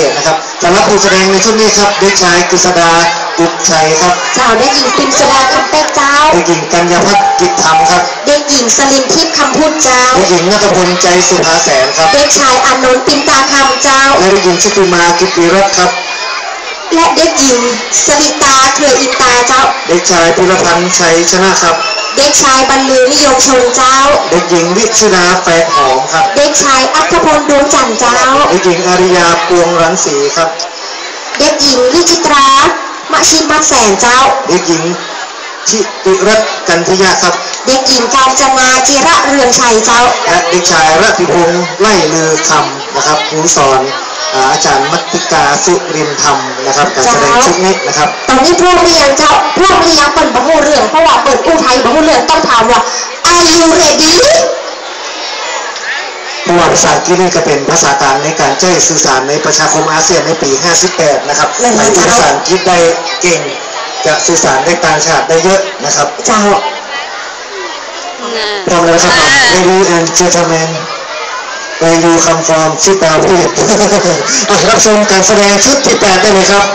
นะครับสำหรับผู้แสดงในชุดนี้ครับเด็กชายกฤษดากุศชัยครับเจ้าเด็กหญิงปิมสดาคำเป็กเจ้าเด็กหญิงกัญญาพัฒน์กิจธรรมครับ เด็กหญิงสลินทิพย์คำพูดเจ้า เด็กหญิงนัทพลใจสุภาแสนครับ เด็กชายอานนท์ปินตาคำเจ้า และเด็กหญิงชุติมากิติรัตน์ครับ และเด็กหญิงสริตาเครืออินตาเจ้า เด็กชายพิรพันธ์ชัยชนะครับ เด็กชายบรรลือนิยมชนเจ้า เด็กหญิงวิชุดาแฝดหอมครับ เด็กชายอัครพลดวงจันทร์เจ้า เด็กหญิงอาริยาปวงรังสีครับ เด็กหญิงวิจิตรามะชิมัดแสนเจ้า เด็กหญิงชิติรัตน์กันทยะครับ เด็กหญิงกาญจนาจิระเรืองชัยเจ้า และเด็กชายรัติพงษ์ไล่ลือคำนะครับครูสอน อ่าอาจารย์มัตติกาสุรินธรรมนะครับการแสดงชุดนี้นะครับ ตอนนี้พวกเรียนเจ้าพวกเรียนเปิดบะฮูเรื่องเพราะว่าเปิดกู้ไทยบะฮูเรื่องต้องถามว่า Are you ready เพราะว่าภาษาอังกฤษนี่ก็เป็นภาษากลางในการใช้สื่อสารในประชาคมอาเซียนในปี 58 นะครับนั่นใครนะที่เจ้าภาษาอังกฤษได้เก่งจะสื่อสารได้ต่างชาติได้เยอะนะครับ เจ้าพร้อมแล้วครับ Ladies and gentlemen where you come from sit down please อะรับชมการแสดงชุดที่8ได้เลยครับ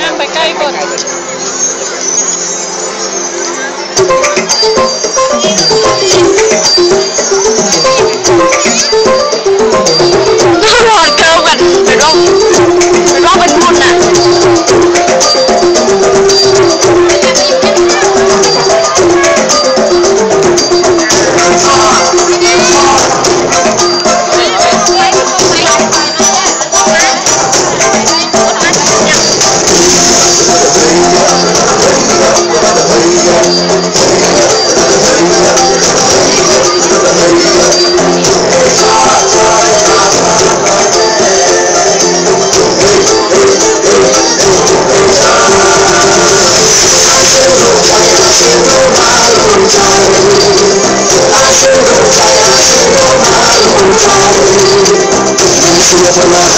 นั่งไปใกล้ก่อ Angela.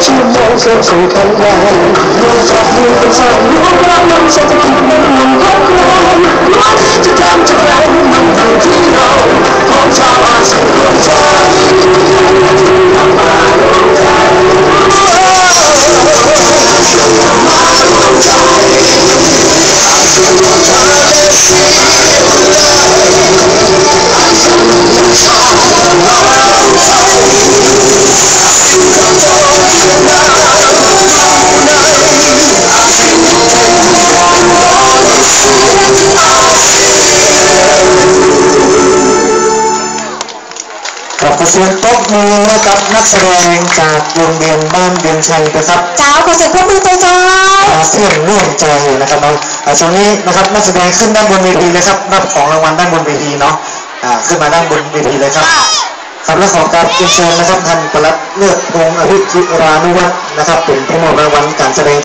chỉ dẫu giờ cùng thân đàn Mưa giọt như con sông Mưa qua năm sẽ thật kịp bên lòng khóc lên Mưa chỉ trong trái lòng เสียงตบมือให้กับนักแสดงจากโรงเรียนบ้านเดือนชัยนะครับเจ้าขอเสียงปรบมือตัวเจ้ามาเพื่อนร่วมใจนะครับเราอ่าช่วงนี้นะครับนักแสดงขึ้นด้านบนเวทีเลยครับรับของรางวัลด้านบนเวทีเนาะอ่าขึ้นมาด้านบนเวทีเลยครับ ครับและขอการเรียนเชิญนะครับท่านประหลัดเลือดพงษ์อภิจิรานุวัฒน์นะครับเป็นผู้มอบรางวัลการแสดง